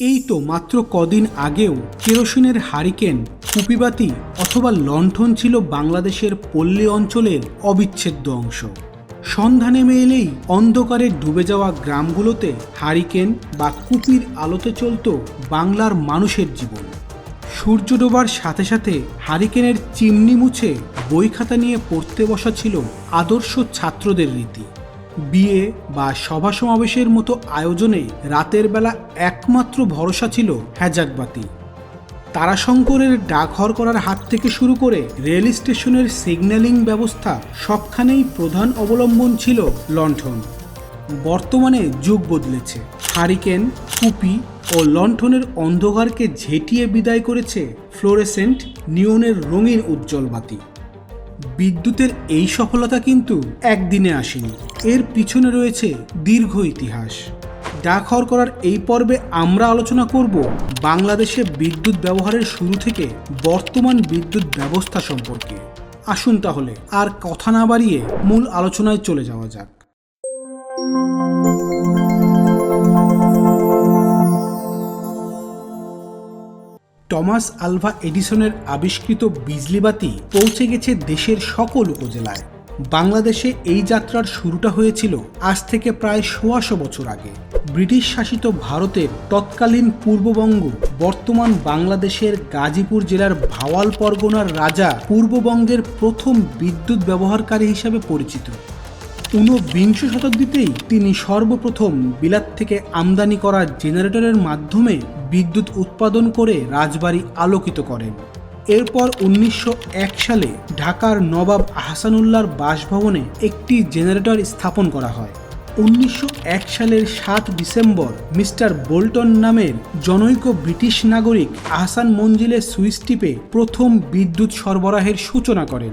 এই তো মাত্র কদিন আগেও কেরোসিনের হারিকেন, কুপিবাতি অথবা লণ্ঠন ছিল বাংলাদেশের পল্লী অঞ্চলের অবিচ্ছেদ্য অংশ। সন্ধ্যা নেমে এলেই অন্ধকারে ডুবে যাওয়া গ্রামগুলোতে হারিকেন বা কুপির আলোতে চলত বাংলার মানুষের জীবন। সূর্য ডোবার সাথে সাথে হারিকেনের চিমনি মুছে বই খাতা নিয়ে পড়তে বসা ছিল আদর্শ ছাত্রদের রীতি। বিয়ে বা সভা সমাবেশের মতো আয়োজনে রাতের বেলা একমাত্র ভরসা ছিল হ্যাজাকবাতি তারাশঙ্করের ডাকঘর করার হাত থেকে শুরু করে রেল স্টেশনের সিগন্যালিং ব্যবস্থা সবখানেই প্রধান অবলম্বন ছিল লণ্ঠন। বর্তমানে যুগ বদলেছে। হারিকেন, কুপি ও লণ্ঠনের অন্ধকারকে ঝেঁটিয়ে বিদায় করেছে ফ্লোরেসেন্ট নিয়নের রঙিন উজ্জ্বল বাতি। বিদ্যুতের এই সফলতা কিন্তু একদিনে আসেনি। এর পিছনে রয়েছে দীর্ঘ ইতিহাস। ডাকঘর করার এই পর্বে আমরা আলোচনা করব বাংলাদেশে বিদ্যুৎ ব্যবহারের শুরু থেকে বর্তমান বিদ্যুৎ ব্যবস্থা সম্পর্কে। আসুন তাহলে আর কথা না বাড়িয়ে মূল আলোচনায় চলে যাওয়া যাক। টমাস আলভা এডিসনের আবিষ্কৃত বিজলিবাতি পৌঁছে গেছে দেশের সকল উপজেলায়। বাংলাদেশে এই যাত্রার শুরুটা হয়েছিল আজ থেকে প্রায় সোয়াশো বছর আগে। ব্রিটিশ শাসিত ভারতের তৎকালীন পূর্ববঙ্গ বর্তমান বাংলাদেশের গাজীপুর জেলার ভাওয়াল পরগনার রাজা পূর্ববঙ্গের প্রথম বিদ্যুৎ ব্যবহারকারী হিসাবে পরিচিত। ঊনবিংশ শতাব্দীতেই তিনি সর্বপ্রথম বিলাত থেকে আমদানি করা জেনারেটরের মাধ্যমে বিদ্যুৎ উৎপাদন করে রাজবাড়ি আলোকিত করেন। এরপর উনিশশো এক সালে ঢাকার নবাব আহসানুল্লাহর বাসভবনে একটি জেনারেটর স্থাপন করা হয়। উনিশশো এক সালের সাত ডিসেম্বর মিস্টার বোল্টন নামের জনৈক ব্রিটিশ নাগরিক আহসান মঞ্জিলের সুইচ টিপে প্রথম বিদ্যুৎ সরবরাহের সূচনা করেন।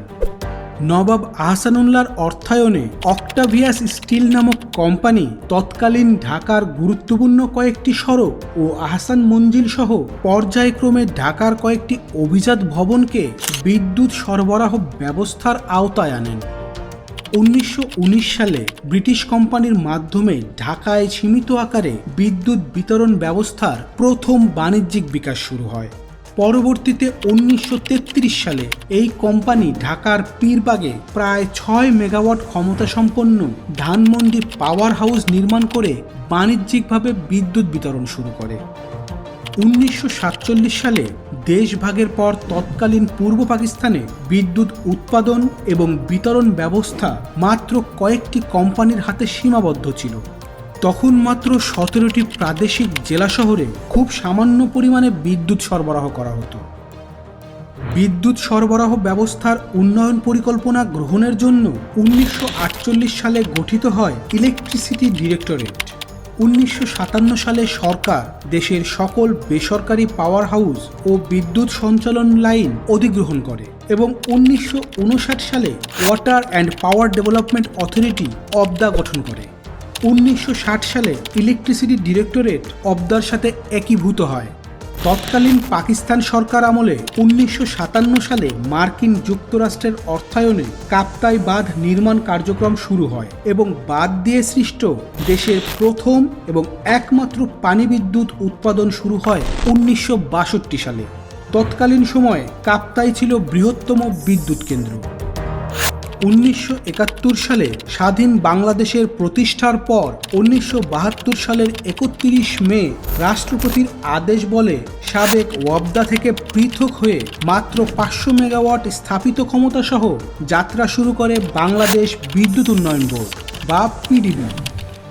নবাব আহসানুল্লাহর অর্থায়নে অক্টাভিয়াস স্টিল নামক কোম্পানি তৎকালীন ঢাকার গুরুত্বপূর্ণ কয়েকটি সড়ক ও আহসান মঞ্জিল সহ পর্যায়ক্রমে ঢাকার কয়েকটি অভিজাত ভবনকে বিদ্যুৎ সরবরাহ ব্যবস্থার আওতায় আনেন। উনিশশো উনিশ সালে ব্রিটিশ কোম্পানির মাধ্যমে ঢাকায় সীমিত আকারে বিদ্যুৎ বিতরণ ব্যবস্থার প্রথম বাণিজ্যিক বিকাশ শুরু হয়। পরবর্তীতে উনিশশো তেত্রিশ সালে এই কোম্পানি ঢাকার পীরবাগে প্রায় ছয় মেগাওয়াট ক্ষমতা সম্পন্ন ধানমন্ডি পাওয়ার হাউস নির্মাণ করে বাণিজ্যিকভাবে বিদ্যুৎ বিতরণ শুরু করে। উনিশশো সাতচল্লিশ সালে দেশভাগের পর তৎকালীন পূর্ব পাকিস্তানে বিদ্যুৎ উৎপাদন এবং বিতরণ ব্যবস্থা মাত্র কয়েকটি কোম্পানির হাতে সীমাবদ্ধ ছিল। তখন মাত্র সতেরোটি প্রাদেশিক জেলা শহরে খুব সামান্য পরিমাণে বিদ্যুৎ সরবরাহ করা হতো। বিদ্যুৎ সরবরাহ ব্যবস্থার উন্নয়ন পরিকল্পনা গ্রহণের জন্য উনিশশো আটচল্লিশ সালে গঠিত হয় ইলেকট্রিসিটি ডিরেক্টরেট। উনিশশো সাতান্ন সালে সরকার দেশের সকল বেসরকারি পাওয়ার হাউস ও বিদ্যুৎ সঞ্চালন লাইন অধিগ্রহণ করে এবং উনিশশো উনষাট সালে water and power development authority অবদা গঠন করে। উনিশশো ষাট সালে ইলেকট্রিসিটি ডিরেক্টরেট অবদার সাথে একীভূত হয়। তৎকালীন পাকিস্তান সরকার আমলে উনিশশো সাতান্ন সালে মার্কিন যুক্তরাষ্ট্রের অর্থায়নে কাপ্তাই বাঁধ নির্মাণ কার্যক্রম শুরু হয় এবং বাঁধ দিয়ে সৃষ্ট দেশের প্রথম এবং একমাত্র পানি বিদ্যুৎ উৎপাদন শুরু হয় উনিশশো বাষট্টি সালে। তৎকালীন সময়ে কাপ্তাই ছিল বৃহত্তম বিদ্যুৎ কেন্দ্র। উনিশশো একাত্তর সালে স্বাধীন বাংলাদেশের প্রতিষ্ঠার পর উনিশশো বাহাত্তর সালের একত্রিশ মে রাষ্ট্রপতির আদেশ বলে সাবেক ওয়াবদা থেকে পৃথক হয়ে মাত্র পাঁচশো মেগাওয়াট স্থাপিত ক্ষমতা সহ যাত্রা শুরু করে বাংলাদেশ বিদ্যুৎ উন্নয়ন বোর্ড, বা পিডিবি।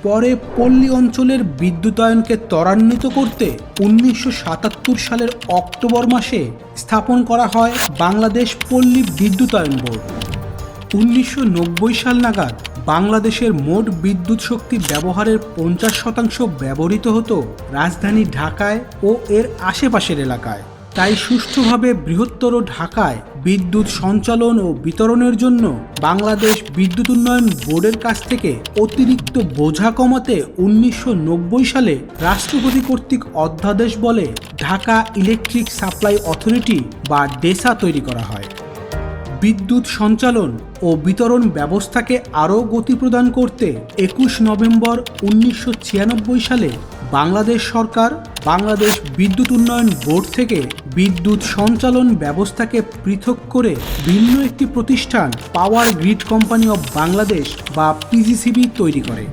পরে পল্লী অঞ্চলের বিদ্যুতায়নকে ত্বরান্বিত করতে উনিশশো সাতাত্তর সালের অক্টোবর মাসে স্থাপন করা হয় বাংলাদেশ পল্লী বিদ্যুতায়ন বোর্ড। উনিশশো নব্বই সাল নাগাদ বাংলাদেশের মোট বিদ্যুৎ শক্তি ব্যবহারের পঞ্চাশ শতাংশ ব্যবহৃত হতো রাজধানী ঢাকায় ও এর আশেপাশের এলাকায়। তাই সুষ্ঠুভাবে বৃহত্তর ঢাকায় বিদ্যুৎ সঞ্চালন ও বিতরণের জন্য বাংলাদেশ বিদ্যুৎ উন্নয়ন বোর্ডের কাছ থেকে অতিরিক্ত বোঝা কমাতে উনিশশো নব্বই সালে রাষ্ট্রপতি কর্তৃক অধ্যাদেশ বলে ঢাকা ইলেকট্রিক সাপ্লাই অথরিটি বা ডেসা তৈরি করা হয়। বিদ্যুৎ সঞ্চালন ও বিতরণ ব্যবস্থাকে আরও গতি প্রদান করতে একুশ নভেম্বর উনিশশো ছিয়ানব্বই সালে বাংলাদেশ সরকার, বাংলাদেশ বিদ্যুৎ উন্নয়ন বোর্ড থেকে বিদ্যুৎ সঞ্চালন ব্যবস্থাকে পৃথক করে ভিন্ন একটি প্রতিষ্ঠান power grid company of Bangladesh বা পিজিসিবি তৈরি করে।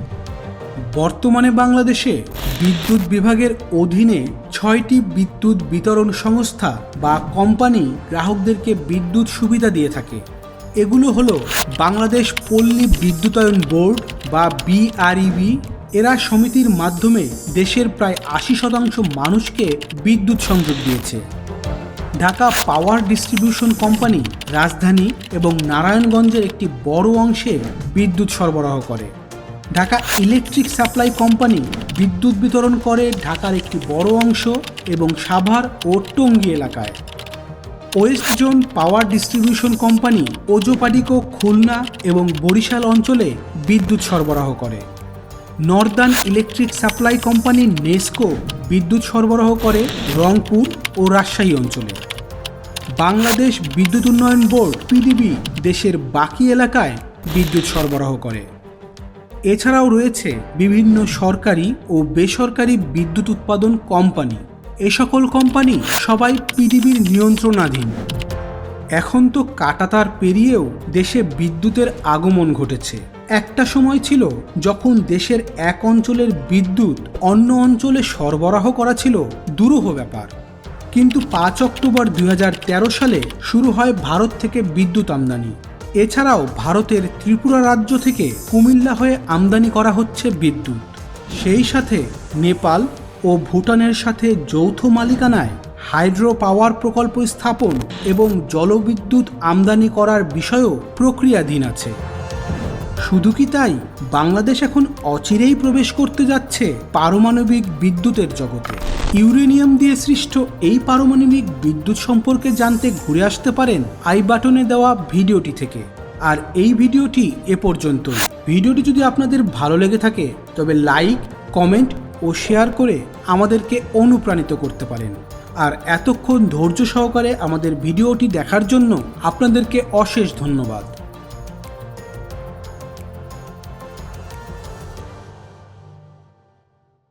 বর্তমানে বাংলাদেশে বিদ্যুৎ বিভাগের অধীনে ছয়টি বিদ্যুৎ বিতরণ সংস্থা বা কোম্পানি গ্রাহকদেরকে বিদ্যুৎ সুবিধা দিয়ে থাকে। এগুলো হলো বাংলাদেশ পল্লী বিদ্যুতায়ন বোর্ড বা বিআরইবি। এরা সমিতির মাধ্যমে দেশের প্রায় আশি শতাংশ মানুষকে বিদ্যুৎ সংযোগ দিয়েছে। ঢাকা পাওয়ার ডিস্ট্রিবিউশন কোম্পানি রাজধানী এবং নারায়ণগঞ্জের একটি বড় অংশে বিদ্যুৎ সরবরাহ করে। ঢাকা ইলেকট্রিক সাপ্লাই কোম্পানি বিদ্যুৎ বিতরণ করে ঢাকার একটি বড় অংশ এবং সাভার ও টঙ্গী এলাকায়। West zone power distribution company Ozopadico Khulna এবং বরিশাল অঞ্চলে বিদ্যুৎ সরবরাহ করে। Northern electric supply company NESCO বিদ্যুৎ সরবরাহ করে রংপুর ও রাজশাহী অঞ্চলে। বাংলাদেশ বিদ্যুৎ উন্নয়ন বোর্ড, পিডিবি, দেশের বাকি এলাকায় বিদ্যুৎ সরবরাহ করে। এছাড়াও রয়েছে বিভিন্ন সরকারি ও বেসরকারি বিদ্যুৎ উৎপাদন কোম্পানি। এ সকল কোম্পানি সবাই পিডিবির নিয়ন্ত্রণাধীন। এখন তো কাটাতার পেরিয়েও দেশে বিদ্যুতের আগমন ঘটেছে। একটা সময় ছিল যখন দেশের এক অঞ্চলের বিদ্যুৎ অন্য অঞ্চলে সরবরাহ করা ছিল দুরূহ ব্যাপার। কিন্তু পাঁচ অক্টোবর দু হাজার তেরো সালে শুরু হয় ভারত থেকে বিদ্যুৎ আমদানি। এছাড়াও ভারতের ত্রিপুরা রাজ্য থেকে কুমিল্লা হয়ে আমদানি করা হচ্ছে বিদ্যুৎ। সেই সাথে নেপাল ও ভুটানের সাথে যৌথ মালিকানায় হাইড্রো পাওয়ার প্রকল্প স্থাপন এবং জলবিদ্যুৎ আমদানি করার বিষয়েও প্রক্রিয়াধীন আছে। শুধু কি তাই? বাংলাদেশ এখন অচিরেই প্রবেশ করতে যাচ্ছে পারমাণবিক বিদ্যুতের জগতে। ইউরেনিয়াম দিয়ে সৃষ্ট এই পারমাণবিক বিদ্যুৎ সম্পর্কে জানতে ঘুরে আসতে পারেন আই বাটনে দেওয়া ভিডিওটি থেকে। আর এই ভিডিওটি এ পর্যন্তই। ভিডিওটি যদি আপনাদের ভালো লেগে থাকে, তবে লাইক, কমেন্ট ও শেয়ার করে আমাদেরকে অনুপ্রাণিত করতে পারেন। আর এতক্ষণ ধৈর্য সহকারে আমাদের ভিডিওটি দেখার জন্য আপনাদেরকে অশেষ ধন্যবাদ।